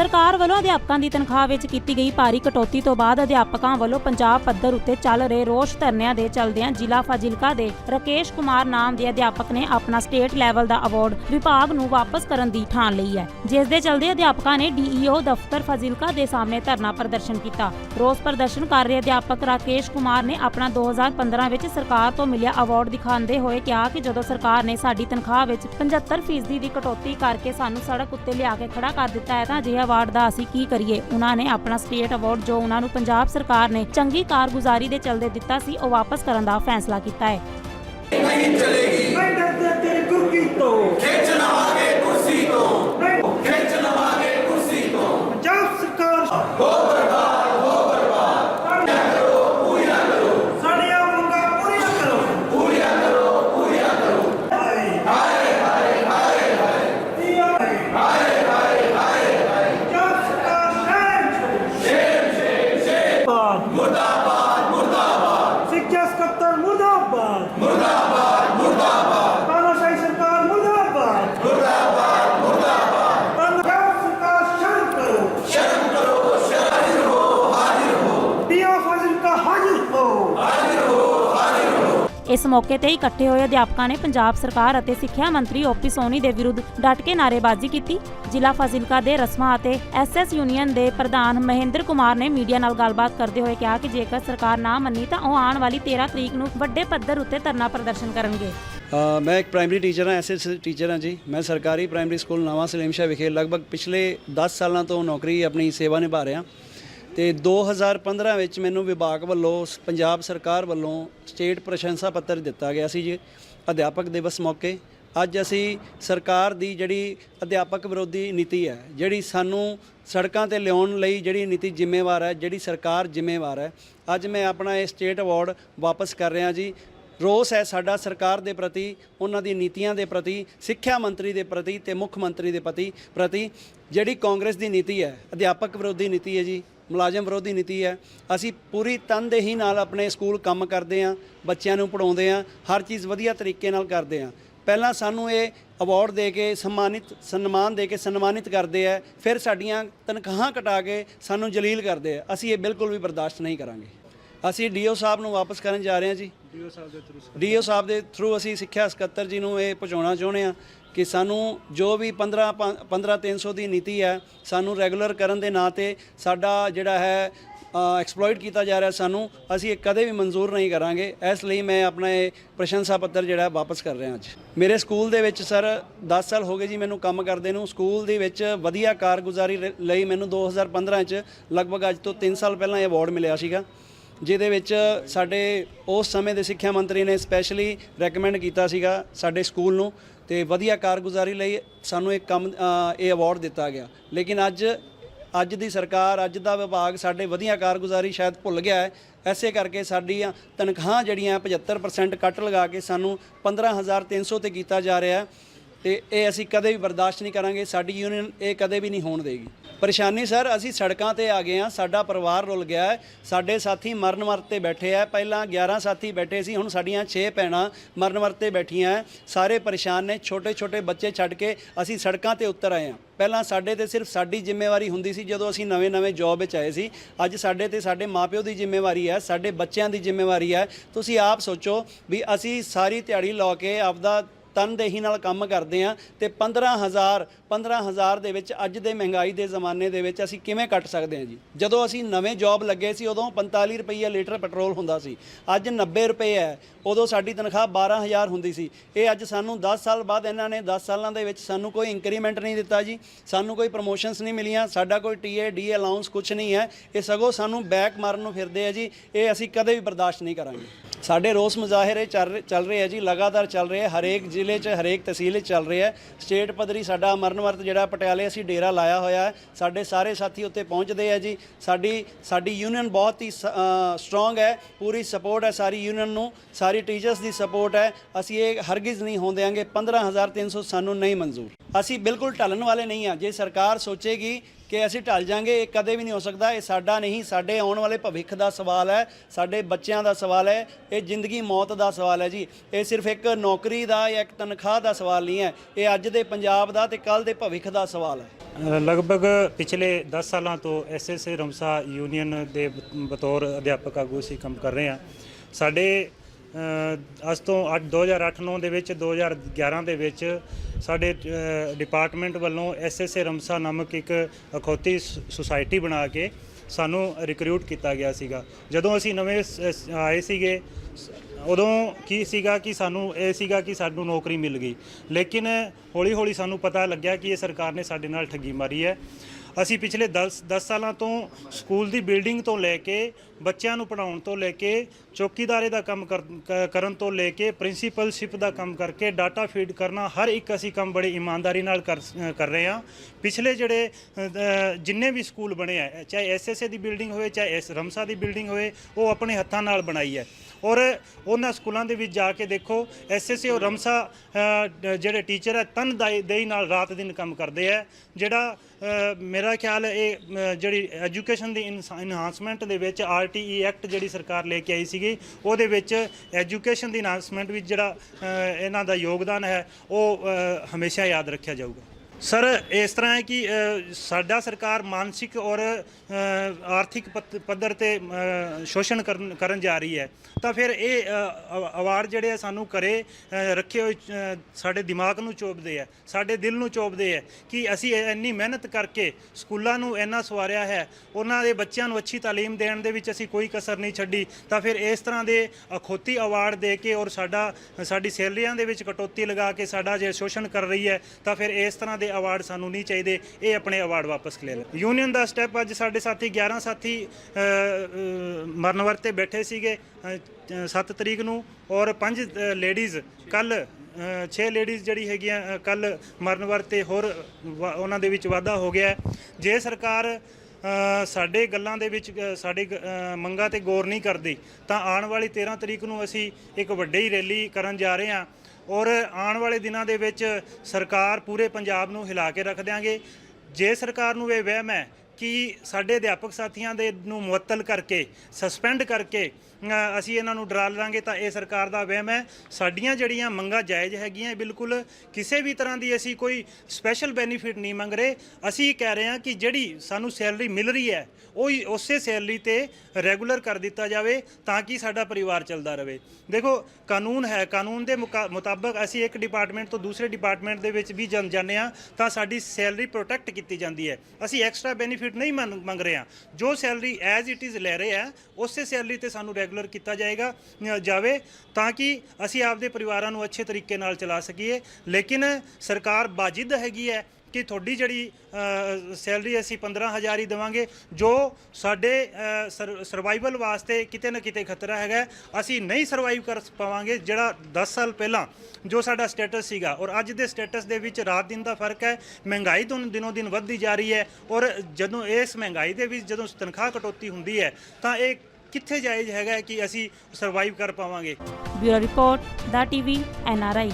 ਸਰਕਾਰ ਵੱਲੋਂ ਅਧਿਆਪਕਾਂ ਦੀ ਤਨਖਾਹ ਵਿੱਚ ਕੀਤੀ ਗਈ ਭਾਰੀ ਕਟੌਤੀ ਤੋਂ ਬਾਅਦ ਅਧਿਆਪਕਾਂ ਵੱਲੋਂ ਪੰਜਾਬ ਪੱਧਰ ਉੱਤੇ ਚੱਲ ਰਹੇ ਰੋਸ ਧਰਨਿਆਂ ਦੇ ਚਲਦਿਆਂ ਜ਼ਿਲ੍ਹਾ ਫਾਜ਼ਿਲਕਾ ਦੇ ਰਕੇਸ਼ ਕੁਮਾਰ ਨਾਮ ਦੇ ਅਧਿਆਪਕ ਨੇ ਆਪਣਾ ਸਟੇਟ ਲੈਵਲ ਦਾ ਅਵਾਰਡ ਵਿਭਾਗ ਨੂੰ ਵਾਪਸ ਕਰਨ ਦੀ ਠਾਣ ਲਈ ਹੈ, ਜਿਸ ਦੇ ਚਲਦੇ ਅਧਿਆਪਕਾਂ ਨੇ ਡੀਈਓ ਦਫ਼ਤਰ ਫਾਜ਼ਿਲਕਾ ਦੇ ਸਾਹਮਣੇ ਧਰਨਾ ਪ੍ਰਦਰਸ਼ਨ ਕੀਤਾ। ਰੋਸ ਪ੍ਰਦਰਸ਼ਨ ਕਰ ਰਹੇ ਅਧਿਆਪਕ ਰਾਕੇਸ਼ ਕੁਮਾਰ ਨੇ ਆਪਣਾ 2015 ਵਿੱਚ ਸਰਕਾਰ ਤੋਂ ਮਿਲਿਆ ਅਵਾਰਡ ਦਿਖਾਉਂਦੇ ਹੋਏ ਕਿਹਾ ਕਿ ਜਦੋਂ ਸਰਕਾਰ ਨੇ ਸਾਡੀ ਤਨਖਾਹ ਵਿੱਚ 75% ਦੀ ਕਟੌਤੀ ਕਰਕੇ ਸਾਨੂੰ ਸੜਕ ਉੱਤੇ ਲਿਆ ਕੇ ਖੜਾ ਕਰ ਦਿੱਤਾ ਹੈ, ਤਾਂ ਅਜਿਹਾ ਅਵਾਰਡ ਦਾ ਅਸੀਂ ਕੀ ਕਰੀਏ? ਉਹਨਾਂ ਨੇ ਆਪਣਾ ਸਟੇਟ ਅਵਾਰਡ ਜੋ ਉਹਨਾਂ ਨੂੰ ਪੰਜਾਬ ਸਰਕਾਰ ਨੇ ਚੰਗੀ ਕਾਰਗੁਜ਼ਾਰੀ ਦੇ ਚਲਦੇ ਦਿੱਤਾ ਸੀ ਉਹ ਵਾਪਸ ਕਰਨ ਦਾ ਫੈਸਲਾ ਕੀਤਾ ਹੈ। ਨਹੀਂ ਡਰਦੇ ਤੇਰੀ ਗੁਰਕੀ ਤੋਂ। ਖਿੱਚ ਲਵਾਂਗੇ ਇਸ ਮੌਕੇ ਤੇ ਇਕੱਠੇ ਹੋਏ ਅਧਿਆਪਕਾਂ ਨੇ ਪੰਜਾਬ ਸਰਕਾਰ ਅਤੇ ਸਿੱਖਿਆ ਮੰਤਰੀ ਓਪੀ ਸੋਨੀ ਦੇ ਵਿਰੁੱਧ ਡਟ ਕੇ ਨਾਅਰੇਬਾਜ਼ੀ ਕੀਤੀ। ਜ਼ਿਲ੍ਹਾ ਫਾਜ਼ਿਲਕਾ ਦੇ ਰਸਮਾ ਅਤੇ ਐਸਐਸ ਯੂਨੀਅਨ ਦੇ ਪ੍ਰਧਾਨ ਮਹਿੰਦਰ ਕੁਮਾਰ ਨੇ ਮੀਡੀਆ ਨਾਲ ਗੱਲਬਾਤ ਕਰਦੇ ਹੋਏ ਕਿਹਾ ਕਿ ਜੇਕਰ ਸਰਕਾਰ ਨਾ ਮੰਨੀ ਤਾਂ ਉਹ ਆਉਣ ਵਾਲੀ 13 ਤਰੀਕ ਨੂੰ ਵੱਡੇ ਪੱਧਰ ਉੱਤੇ ਧਰਨਾ ਪ੍ਰਦਰਸ਼ਨ ਕਰਨਗੇ। ਮੈਂ ਇੱਕ ਪ੍ਰਾਇਮਰੀ ਟੀਚਰ ਹਾਂ ਐਸਐਸ ਟੀਚਰ ਹਾਂ ਜੀ। ਮੈਂ ਸਰਕਾਰੀ ਪ੍ਰਾਇਮਰੀ ਸਕੂਲ ਨਵਾਂ ਸਲੀਮਸ਼ਾ ਵਿਖੇ ਲਗਭਗ ਪਿਛਲੇ 10 ਸਾਲਾਂ ਤੋਂ ਨੌਕਰੀ ਆਪਣੀ ਸੇਵਾ ਨਿਭਾ ਰਿਹਾ। ਤੇ 2015 ਵਿੱਚ ਮੈਨੂੰ ਵਿਭਾਗ ਵੱਲੋਂ ਸ- ਪੰਜਾਬ ਸਰਕਾਰ ਵੱਲੋਂ ਸਟੇਟ ਪ੍ਰਸ਼ੰਸਾ ਪੱਤਰ ਦਿੱਤਾ ਗਿਆ ਸੀ ਜੀ, ਅਧਿਆਪਕ ਦਿਵਸ ਮੌਕੇ। ਅੱਜ ਅਸੀਂ ਸਰਕਾਰ ਦੀ ਜਿਹੜੀ ਅਧਿਆਪਕ ਵਿਰੋਧੀ ਨੀਤੀ ਹੈ, ਜਿਹੜੀ ਸਾਨੂੰ ਸੜਕਾਂ ਤੇ ਲਿਆਉਣ ਲਈ ਜਿਹੜੀ ਨੀਤੀ ਜ਼ਿੰਮੇਵਾਰ ਹੈ, ਜਿਹੜੀ ਸਰਕਾਰ ਜ਼ਿੰਮੇਵਾਰ ਹੈ, ਅੱਜ ਮੈਂ ਆਪਣਾ ਇਹ ਸਟੇਟ ਅਵਾਰਡ ਵਾਪਸ ਕਰ ਰਿਹਾ ਜੀ। ਰੋਸ ਹੈ ਸਾਡਾ ਸਰਕਾਰ ਦੇ ਪ੍ਰਤੀ, ਉਹਨਾਂ ਦੀ ਨੀਤੀਆਂ ਦੇ ਪ੍ਰਤੀ, ਸਿੱਖਿਆ ਮੰਤਰੀ ਦੇ ਪ੍ਰਤੀ ਤੇ ਮੁੱਖ ਮੰਤਰੀ ਦੇ ਪ੍ਰਤੀ ਪ੍ਰਤੀ ਜਿਹੜੀ ਕਾਂਗਰਸ ਦੀ ਨੀਤੀ ਹੈ, ਅਧਿਆਪਕ ਵਿਰੋਧੀ ਨੀਤੀ ਹੈ ਜੀ। ਮੁਲਾਜ਼ਮ ਵਿਰੋਧੀ ਨੀਤੀ ਹੈ। ਅਸੀਂ ਪੂਰੀ ਤਨਦੇਹੀ ਨਾਲ ਆਪਣੇ ਸਕੂਲ ਕੰਮ ਕਰਦੇ ਹਾਂ, ਬੱਚਿਆਂ ਨੂੰ ਪੜਾਉਂਦੇ ਹਾਂ, ਹਰ ਚੀਜ਼ ਵਧੀਆ ਤਰੀਕੇ ਨਾਲ ਕਰਦੇ ਹਾਂ। ਪਹਿਲਾਂ ਸਾਨੂੰ ਇਹ ਅਵਾਰਡ ਦੇ ਕੇ ਸਨਮਾਨਿਤ, ਸਨਮਾਨ ਦੇ ਕੇ ਸਨਮਾਨਿਤ ਕਰਦੇ ਆ ਫਿਰ ਸਾਡੀਆਂ ਤਨਖਾਹਾਂ ਕਟਾ ਕੇ ਸਾਨੂੰ ਜਲੀਲ ਕਰਦੇ ਆ ਅਸੀਂ ਇਹ ਬਿਲਕੁਲ ਵੀ ਬਰਦਾਸ਼ਤ ਨਹੀਂ ਕਰਾਂਗੇ। ਅਸੀਂ ਡੀਓ ਸਾਹਿਬ ਨੂੰ ਵਾਪਸ ਕਰਨ ਜਾ ਰਹੇ ਹਾਂ ਜੀ। ਡੀਓ ਸਾਹਿਬ ਦੇ ਥਰੂ ਡੀਓ ਸਾਹਿਬ ਦੇ ਥਰੂ ਅਸੀਂ ਸਿੱਖਿਆ ਸਕੱਤਰ ਜੀ ਨੂੰ ਇਹ ਪਹੁੰਚਾਉਣਾ ਚਾਹੁੰਦੇ ਹਾਂ ਕਿ ਸਾਨੂੰ ਜੋ ਵੀ 15 15 300 ਦੀ ਨੀਤੀ ਹੈ, ਸਾਨੂੰ ਰੈਗੂਲਰ ਕਰਨ ਦੇ ਨਾਂ ਤੇ ਸਾਡਾ ਜਿਹੜਾ ਹੈ ਐਕਸਪਲੋਇਟ ਕੀਤਾ ਜਾ ਰਿਹਾ ਸਾਨੂੰ, ਅਸੀਂ ਇਹ ਕਦੇ ਵੀ ਮਨਜ਼ੂਰ ਨਹੀਂ ਕਰਾਂਗੇ। ਇਸ ਲਈ ਮੈਂ ਆਪਣਾ ਇਹ ਪ੍ਰਸ਼ੰਸਾ ਪੱਤਰ ਜਿਹੜਾ ਵਾਪਸ ਕਰ ਰਿਹਾ ਅੱਜ। ਮੇਰੇ ਸਕੂਲ ਦੇ ਵਿੱਚ ਸਰ 10 ਸਾਲ ਹੋ ਗਏ ਜੀ ਮੈਨੂੰ ਕੰਮ ਕਰਦੇ ਨੂੰ। ਸਕੂਲ ਦੇ ਵਿੱਚ ਵਧੀਆ ਕਾਰਗੁਜ਼ਾਰੀ ਲਈ ਮੈਨੂੰ 2015 ਚ ਲਗਭਗ ਅੱਜ ਤੋਂ 3 ਸਾਲ ਪਹਿਲਾਂ ਇਹ ਅਵਾਰਡ ਮਿਲਿਆ ਸੀਗਾ। ਜਿਹਦੇ ਵਿੱਚ ਸਾਡੇ ਉਸ ਸਮੇਂ ਦੇ ਸਿੱਖਿਆ ਮੰਤਰੀ ਨੇ ਸਪੈਸ਼ਲੀ ਰეკਮੈਂਡ ਕੀਤਾ ਸੀਗਾ ਸਾਡੇ ਸਕੂਲ ਨੂੰ ਤੇ ਵਧੀਆ ਕਾਰਗੁਜ਼ਾਰੀ ਲਈ ਸਾਨੂੰ ਇੱਕ ਕੰਮ ਇਹ ਅਵਾਰਡ ਦਿੱਤਾ ਗਿਆ। ਲੇਕਿਨ ਅੱਜ ਅੱਜ ਦੀ ਸਰਕਾਰ, ਅੱਜ ਦਾ ਵਿਭਾਗ ਸਾਡੇ ਵਧੀਆ ਕਾਰਗੁਜ਼ਾਰੀ ਸ਼ਾਇਦ ਭੁੱਲ ਗਿਆ ਹੈ। ਐਸੇ ਕਰਕੇ ਸਾਡੀਆਂ ਤਨਖਾਹਾਂ ਜਿਹੜੀਆਂ 75% ਕੱਟ ਲਗਾ ਕੇ ਸਾਨੂੰ 15300 ਤੇ ਕੀਤਾ ਜਾ ਰਿਹਾ ਹੈ। ਤੇ ਇਹ ਅਸੀਂ ਕਦੇ ਵੀ ਬਰਦਾਸ਼ਤ ਨਹੀਂ ਕਰਾਂਗੇ, ਸਾਡੀ ਯੂਨੀਅਨ ਇਹ ਕਦੇ ਵੀ ਨਹੀਂ ਹੋਣ ਦੇਗੀ। ਪਰੇਸ਼ਾਨੀ ਸਰ, ਅਸੀਂ ਸੜਕਾਂ ਤੇ ਆ ਗਏ ਆ ਸਾਡਾ ਪਰਿਵਾਰ ਰੁਲ ਗਿਆ ਹੈ, ਸਾਡੇ ਸਾਥੀ ਮਰਨ ਮਰਤੇ ਬੈਠੇ ਆ ਪਹਿਲਾਂ 11 ਸਾਥੀ ਬੈਠੇ ਸੀ, ਹੁਣ ਸਾਡੀਆਂ 6 ਭੈਣਾਂ ਮਰਨ ਮਰਤੇ ਬੈਠੀਆਂ ਹੈ, ਸਾਰੇ ਪਰੇਸ਼ਾਨ ਨੇ ਛੋਟੇ ਛੋਟੇ ਬੱਚੇ ਛੱਡ ਕੇ ਅਸੀਂ ਸੜਕਾਂ ਤੇ ਉਤਰ ਆਏ ਆ ਪਹਿਲਾਂ ਸਾਡੇ ਤੇ ਸਿਰਫ ਸਾਡੀ ਜ਼ਿੰਮੇਵਾਰੀ ਹੁੰਦੀ ਸੀ, ਜਦੋਂ ਅਸੀਂ ਨਵੇਂ-ਨਵੇਂ ਜੌਬ ਵਿੱਚ ਆਏ ਸੀ, ਅੱਜ ਸਾਡੇ ਤੇ ਸਾਡੇ ਮਾਪਿਓ ਦੀ ਜ਼ਿੰਮੇਵਾਰੀ ਹੈ, ਸਾਡੇ ਬੱਚਿਆਂ ਦੀ ਜ਼ਿੰਮੇਵਾਰੀ ਹੈ। ਤੁਸੀਂ ਆਪ ਸੋਚੋ ਵੀ ਅਸੀਂ ਸਾਰੀ ਦਿਹਾੜੀ ਲਾ ਕੇ ਆਪਦਾ ਤਨਦੇਹੀ ਨਾਲ ਕੰਮ ਕਰਦੇ ਆ ਤੇ 15000 15000 ਦੇ ਵਿੱਚ ਅੱਜ ਦੇ ਮਹਿੰਗਾਈ ਦੇ ਜ਼ਮਾਨੇ ਦੇ ਵਿੱਚ ਅਸੀਂ ਕਿਵੇਂ ਕੱਟ ਸਕਦੇ ਹਾਂ ਜੀ? ਜਦੋਂ ਅਸੀਂ ਨਵੇਂ ਜੌਬ ਲੱਗੇ ਸੀ, ਉਦੋਂ 45 ਰੁਪਏ ਲੀਟਰ ਪੈਟਰੋਲ ਹੁੰਦਾ ਸੀ। ਅੱਜ 90 ਰੁਪਏ ਹੈ, ਉਦੋਂ ਸਾਡੀ ਤਨਖਾਹ 12000 ਹੁੰਦੀ ਸੀ। ਇਹ ਅੱਜ ਸਾਨੂੰ 10 ਸਾਲ ਬਾਅਦ ਇਹਨਾਂ ਨੇ 10 ਸਾਲਾਂ ਦੇ ਵਿੱਚ ਸਾਨੂੰ ਕੋਈ ਇੰਕਰੀਮੈਂਟ ਨਹੀਂ ਦਿੱਤਾ ਜੀ, ਸਾਨੂੰ ਕੋਈ ਪ੍ਰਮੋਸ਼ਨਸ ਨਹੀਂ ਮਿਲੀਆਂ, ਸਾਡਾ ਕੋਈ ਟੀਏ ਡੀ ਅਲਾਉਂਸ ਕੁਝ ਨਹੀਂ ਹੈ। ਇਹ ਸਗੋਂ ਸਾਨੂੰ ਬੈਕ ਮਾਰਨ ਨੂੰ ਫਿਰਦੇ ਆ ਜੀ, ਇਹ ਅਸੀਂ ਕਦੇ ਵੀ ਬਰਦਾਸ਼ਤ ਨਹੀਂ ਕਰਾਂਗੇ। ਸਾਡੇ ਰੋਸ ਮੁਜ਼ਾਹਰੇ ਚੱਲ ਰਹੇ- ਚੱਲ ਰਹੇ ਆ ਜੀ, ਲਗਾਤਾਰ ਚੱਲ ਰਹੇ ਆ, ਹਰੇਕ ਜ਼ਿਲ੍ਹੇ 'ਚ ਹਰੇਕ ਤਹਿਸੀਲ 'ਚ ਚੱਲ ਰਿਹਾ ਆ ਸਟੇਟ ਪੱਧਰੀ ਸਾਡਾ ਮਰਨਵਰਤ ਜਿਹੜਾ ਪਟਿਆਲੇ ਅਸੀਂ ਡੇਰਾ ਲਾਇਆ ਹੋਇਆ ਹੈ। ਸਾਡੇ ਸਾਰੇ ਸਾਥੀ ਉੱਤੇ ਪਹੁੰਚਦੇ ਆ ਜੀ। ਸਾਡੀ ਸਾਡੀ ਯੂਨੀਅਨ ਬਹੁਤ ਹੀ ਸਟਰੋਂਗ ਹੈ। ਪੂਰੀ ਸਪੋਰਟ ਹੈ ਸਾਰੀ ਯੂਨੀਅਨ ਨੂੰ। ਸਾਰੀ ਟੀਚਰਸ ਦੀ ਸਪੋਰਟ ਹੈ। ਅਸੀਂ ਇਹ ਹਰਗਿਜ਼ ਨਹੀਂ ਹੋਣ ਦਿਆਂਗੇ। 15300 ਸਾਨੂੰ ਨਹੀਂ ਮਨਜ਼ੂਰ। ਅਸੀਂ ਬਿਲਕੁਲ ਢਲਣ ਵਾਲੇ ਨਹੀਂ ਆ। ਜੇ ਸਰਕਾਰ ਸੋਚੇਗੀ ਕਿ ਅਸੀਂ ਢਲ ਜਾਾਂਗੇ, ਇਹ ਕਦੇ ਵੀ ਨਹੀਂ ਹੋ ਸਕਦਾ, ਇਹ ਸਾਡਾ ਨਹੀਂ, ਸਾਡੇ ਆਉਣ ਵਾਲੇ ਭਵਿੱਖ ਦਾ ਸਵਾਲ ਹੈ, ਸਾਡੇ ਬੱਚਿਆਂ ਦਾ ਸਵਾਲ ਹੈ, ਇਹ ਜ਼ਿੰਦਗੀ ਮੌਤ ਦਾ ਸਵਾਲ ਹੈ ਜੀ। ਇਹ ਸਿਰਫ ਇੱਕ ਨੌਕਰੀ ਦਾ ਜਾਂ ਇੱਕ ਤਨਖਾਹ ਦਾ ਸਵਾਲ ਨਹੀਂ ਹੈ, ਇਹ ਅੱਜ ਦੇ ਪੰਜਾਬ ਦਾ ਤੇ ਕੱਲ ਦੇ ਭਵਿੱਖ ਦਾ ਸਵਾਲ ਹੈ। ਲਗਭਗ ਪਿਛਲੇ 10 ਸਾਲਾਂ ਤੋਂ ਐਸਐਸਏ ਰਮਸਾ ਯੂਨੀਅਨ ਦੇ ਬਤੌਰ ਅਧਿਆਪਕ ਆਗੂ ਅਸੀਂ ਕੰਮ ਕਰ ਰਹੇ ਹਾਂ। ਸਾਡੇ ਅੱਜ ਤੋਂ 8 2008-9 ਦੇ ਵਿੱਚ 2011 ਦੇ ਵਿੱਚ ਸਾਡੇ ਡਿਪਾਰਟਮੈਂਟ ਵੱਲੋਂ ਐਸਐਸਏ ਰਮਸਾ ਨਾਮਕ ਇੱਕ ਅਖੌਤੀ ਸ- ਸੁਸਾਇਟੀ ਬਣਾ ਕੇ ਸਾਨੂੰ ਰਿਕਰੂਟ ਕੀਤਾ ਗਿਆ ਸੀਗਾ। ਜਦੋਂ ਅਸੀਂ ਨਵੇਂ ਸ- ਆਏ ਸੀਗੇ, ਸ- ਉਦੋਂ ਕੀ ਸੀਗਾ ਕਿ ਸਾਨੂੰ, ਇਹ ਸੀਗਾ ਕਿ ਸਾਨੂੰ ਨੌਕਰੀ ਮਿਲ ਗਈ। ਲੇਕਿਨ ਹੌਲੀ ਹੌਲੀ ਸਾਨੂੰ ਪਤਾ ਲੱਗਿਆ ਕਿ ਇਹ ਸਰਕਾਰ ਨੇ ਸਾਡੇ ਨਾਲ ਠੱਗੀ ਮਾਰੀ ਹੈ। ਅਸੀਂ ਪਿਛਲੇ 10 10 ਸਾਲਾਂ ਤੋਂ ਸਕੂਲ ਦੀ ਬਿਲਡਿੰਗ ਤੋਂ ਲੈ ਕੇ, ਬੱਚਿਆਂ ਨੂੰ ਪੜਾਉਣ ਤੋਂ ਲੈ ਕੇ, ਚੌਕੀਦਾਰੇ ਦਾ ਕੰਮ ਕਰ- ਕਰਨ ਤੋਂ ਲੈ ਕੇ, ਪ੍ਰਿੰਸੀਪਲਸ਼ਿਪ ਦਾ ਕੰਮ ਕਰਕੇ, ਡਾਟਾ ਫੀਡ ਕਰਨਾ, ਹਰ ਇੱਕ ਅਸੀਂ ਕੰਮ ਬੜੀ ਇਮਾਨਦਾਰੀ ਨਾਲ ਕਰ ਰਹੇ ਹਾਂ। ਪਿਛਲੇ ਜਿਹੜੇ ਜਿੰਨੇ ਵੀ ਸਕੂਲ ਬਣੇ ਆ, ਚਾਹੇ ਐਸਐਸਏ ਦੀ ਬਿਲਡਿੰਗ ਹੋਵੇ, ਚਾਹੇ ਐਸ ਰਮਸਾ ਦੀ ਬਿਲਡਿੰਗ ਹੋਵੇ, ਉਹ ਆਪਣੇ ਹੱਥਾਂ ਨਾਲ ਬਣਾਈ ਹੈ। ਔਰ ਉਹਨਾਂ ਸਕੂਲਾਂ ਦੇ ਵਿੱਚ ਜਾ ਕੇ ਦੇਖੋ ਐਸਐਸਏ ਔਰ ਰਮਸਾ ਅ, ਡ- ਜਿਹੜੇ ਟੀਚਰ ਹੈ ਤਨ ਦਾਈ ਦੇਈ ਨਾਲ ਰਾਤ ਦਿਨ ਕੰਮ ਕਰਦੇ ਹੈ। ਜਿਹੜਾ ਮੇਰਾ ਖਿਆਲ ਹੈ ਇਹ ਜਿਹੜੀ ਐਜੂਕੇਸ਼ਨ ਦੀ ਇਨਹਾਂਸਮੈਂਟ ਦੇ ਵਿੱਚ ਆਰਟੀਈ ਐਕਟ ਜਿਹੜੀ ਸਰਕਾਰ ਲੈ ਕੇ ਆਈ ਸੀਗੀ ਉਹਦੇ ਵਿੱਚ ਐਜੂਕੇਸ਼ਨ ਦੀ ਇਨਹਾਂਸਮੈਂਟ ਵਿੱਚ ਜਿਹੜਾ ਇਹਨਾਂ ਦਾ ਯੋਗਦਾਨ ਹੈ ਉਹ ਹਮੇਸ਼ਾ ਯਾਦ ਰੱਖਿਆ ਜਾਊਗਾ। ਸਰ ਇਸ ਤਰ੍ਹਾਂ ਹੈ ਕਿ ਅ, ਸਾਡਾ ਸਰਕਾਰ ਮਾਨਸਿਕ ਔਰ ਅ, ਆਰਥਿਕ ਪੱਧ- ਪੱਧਰ ਤੇ ਅ, ਸ਼ੋਸ਼ਣ ਕਰਨ ਕਰਨ ਜਾ ਰਹੀ ਹੈ। ਤਾਂ ਫਿਰ ਇਹ ਅਵਾਰਡ ਜਿਹੜੇ ਆ ਸਾਨੂੰ ਕਰੇ ਰੱਖੇ ਹੋਏ ਅ, ਸਾਡੇ ਦਿਮਾਗ ਨੂੰ ਚੋਬਦੇ ਆ ਸਾਡੇ ਦਿਲ ਨੂੰ ਚੋਬਦੇ ਆ ਕਿ ਅਸੀਂ ਇਹ ਇੰਨੀ ਮਿਹਨਤ ਕਰਕੇ ਸਕੂਲਾਂ ਨੂੰ ਇੰਨਾ ਸਵਾਰਿਆ ਹੈ ਉਹਨਾਂ ਦੇ ਬੱਚਿਆਂ ਨੂੰ ਅੱਛੀ ਤਾਲੀਮ ਦੇਣ ਦੇ ਵਿੱਚ ਅਸੀਂ ਕੋਈ ਕਸਰ ਨਹੀਂ ਛੱਡੀ। ਤਾਂ ਫਿਰ ਇਸ ਤਰ੍ਹਾਂ ਦੇ ਅਖੌਤੀ ਅਵਾਰਡ ਦੇ ਕੇ ਔਰ ਸਾਡਾ ਸਾਡੀ ਸੈਲਰੀਆਂ ਦੇ ਵਿੱਚ ਕਟੌਤੀ ਲਗਾ ਕੇ ਸਾਡਾ ਜੇ ਸ਼ੋਸ਼ਣ ਕਰ ਰਹੀ ਹੈ ਤਾਂ ਫਿਰ ਇਸ ਤਰ੍ਹਾਂ ਦੇ ਅਵਾਰਡ ਸਾਨੂੰ ਨਹੀਂ ਚਾਹੀਦੇ ਇਹ ਆਪਣੇ ਅਵਾਰਡ ਵਾਪਸ ਲੈ ਲੈ ਯੂਨੀਅਨ ਦਾ ਸਟੈਪ ਅੱਜ ਸਾਡੇ ਸਾਥੀ 11 ਸਾਥੀ ਅ, ਅ, ਮਰਨ ਵਰਤੇ ਬੈਠੇ ਸੀਗੇ 7 ਤਰੀਕ ਨੂੰ ਔਰ 5 ਲੇਡੀਜ਼ ਕੱਲ 6 ਲੇਡੀਜ਼ ਜਿਹੜੀ ਹੈਗੀਆਂ ਕੱਲ ਮਰਨ ਵਰਤੇ ਹੋਰ ਵਾ- ਉਹਨਾਂ ਦੇ ਵਿੱਚ ਵਾਧਾ ਹੋ ਗਿਆ ਜੇ ਸਰਕਾਰ ਸਾਡੇ ਗੱਲਾਂ ਦੇ ਵਿੱਚ ਸਾਡੇ ਮੰਗਾਂ ਤੇ ਗੌਰ ਨਹੀਂ ਕਰਦੀ ਤਾਂ ਆਉਣ ਵਾਲੀ 13 ਤਰੀਕ ਨੂੰ ਅਸੀਂ ਇੱਕ ਵੱਡੀ ਰੈਲੀ ਕਰਨ ਜਾ ਰਹੇ ਹਾਂ। ਔਰ ਆਉਣ ਵਾਲੇ ਦਿਨਾਂ ਦੇ ਵਿੱਚ ਸਰਕਾਰ ਪੂਰੇ ਪੰਜਾਬ ਨੂੰ ਹਿਲਾ ਕੇ ਰੱਖ ਦਿਆਂਗੇ। ਜੇ ਸਰਕਾਰ ਨੂੰ ਇਹ ਵਹਿਮ ਹੈ ਕਿ ਸਾਡੇ ਅਧਿਆਪਕ ਸਾਥੀਆਂ ਦੇ ਨੂੰ ਮੁਅੱਤਲ ਕਰਕੇ ਸਸਪੈਂਡ ਕਰਕੇ ਅਸੀਂ ਇਹਨਾਂ ਨੂੰ ਡਰਾ ਲਾਂਗੇ ਤਾਂ ਇਹ ਸਰਕਾਰ ਦਾ ਵਹਿਮ ਹੈ। ਸਾਡੀਆਂ ਜਿਹੜੀਆਂ ਮੰਗਾਂ ਜਾਇਜ਼ ਹੈਗੀਆਂ ਬਿਲਕੁਲ ਕਿਸੇ ਵੀ ਤਰ੍ਹਾਂ ਦੀ ਅਸੀਂ ਕੋਈ ਸਪੈਸ਼ਲ ਬੈਨੀਫਿਟ ਨਹੀਂ ਮੰਗ ਰਹੇ। ਅਸੀਂ ਕਹਿ ਰਹੇ ਹਾਂ ਕਿ ਜਿਹੜੀ ਸਾਨੂੰ ਸੈਲਰੀ ਮਿਲ ਰਹੀ ਹੈ, ਉਹ ਉਸੇ ਸੈਲਰੀ ਤੇ ਰੈਗੂਲਰ ਕਰ ਦਿੱਤਾ ਜਾਵੇ ਤਾਂ ਕਿ ਸਾਡਾ ਪਰਿਵਾਰ ਚੱਲਦਾ ਰਹੇ। ਦੇਖੋ, ਕਾਨੂੰਨ ਹੈ, ਕਾਨੂੰਨ ਦੇ ਮੁਕਾ- ਮੁਤਾਬਕ ਅਸੀਂ ਇੱਕ ਡਿਪਾਰਟਮੈਂਟ ਤੋਂ ਦੂਸਰੇ ਡਿਪਾਰਟਮੈਂਟ ਦੇ ਵਿੱਚ ਵੀ ਜਾਂਦੇ ਹਾਂ ਤਾਂ ਸਾਡੀ ਸੈਲਰੀ ਪ੍ਰੋਟੈਕਟ ਕੀਤੀ ਜਾਂਦੀ ਹੈ। ਅਸੀਂ ਐਕਸਟਰਾ ਬੈਨੀਫਿਟ ਨਹੀਂ ਮੰਗ ਮੰਗ ਰਹੇ। ਹਾਂ ਜੋ ਸੈਲਰੀ ਐਜ਼ ਇਟ ਇਜ਼ ਲੈ ਰਹੇ ਆ ਉਸੇ ਸੈਲਰੀ ਤੇ ਸਾਨੂੰ ਰੈਗੂਲਰ ਕੀਤਾ ਜਾਏਗਾ ਅ, ਜਾਵੇ ਤਾਂ ਕਿ ਅਸੀਂ ਆਪਦੇ ਪਰਿਵਾਰਾਂ ਨੂੰ ਅੱਛੇ ਤਰੀਕੇ ਨਾਲ ਚਲਾ ਸਕੀਏ। ਲੇਕਿਨ ਸਰਕਾਰ ਬਾਜਿਦ ਹੈਗੀ ਹੈ ਕਿ ਤੁਹਾਡੀ ਜਿਹੜੀ ਸੈਲਰੀ ਅਸੀਂ 15000 ਹੀ ਦੇਵਾਂਗੇ, ਜੋ ਸਾਡੇ ਸਰਵਾਈਵਲ ਵਾਸਤੇ ਕਿਤੇ ਨਾ ਕਿਤੇ ਖਤਰਾ ਹੈਗਾ ਅਸੀਂ ਨਹੀਂ ਸਰਵਾਈਵ ਕਰ ਪਾਵਾਂਗੇ ਜਿਹੜਾ 10 ਸਾਲ ਪਹਿਲਾਂ ਜੋ ਸਾਡਾ ਸਟੇਟਸ ਸੀਗਾ। ਔਰ ਅੱਜ ਦੇ ਸਟੇਟਸ ਦੇ ਵਿੱਚ ਰਾਤ ਦਿਨ ਦਾ ਫ਼ਰਕ ਹੈ, ਮਹਿੰਗਾਈ ਤੋਂ ਦਿਨੋਂ ਦਿਨ ਵੱਧਦੀ ਜਾ ਰਹੀ ਹੈ। ਔਰ ਜਦੋਂ ਇਸ ਮਹਿੰਗਾਈ ਦੇ ਵਿੱਚ ਜਦੋਂ ਤਨਖਾਹ ਕਟੌਤੀ ਹੁੰਦੀ ਹੈ, ਤਾਂ ਇਹ ਕਿੱਥੇ ਜਾਇਜ਼ ਹੈਗਾ ਕਿ ਅਸੀਂ ਸਰਵਾਈਵ ਕਰ ਪਾਵਾਂਗੇ? ਬਿਊਰੋ ਰਿਪੋਰਟ ਦਾ ਟੀਵੀ ਐਨਆਰਆਈ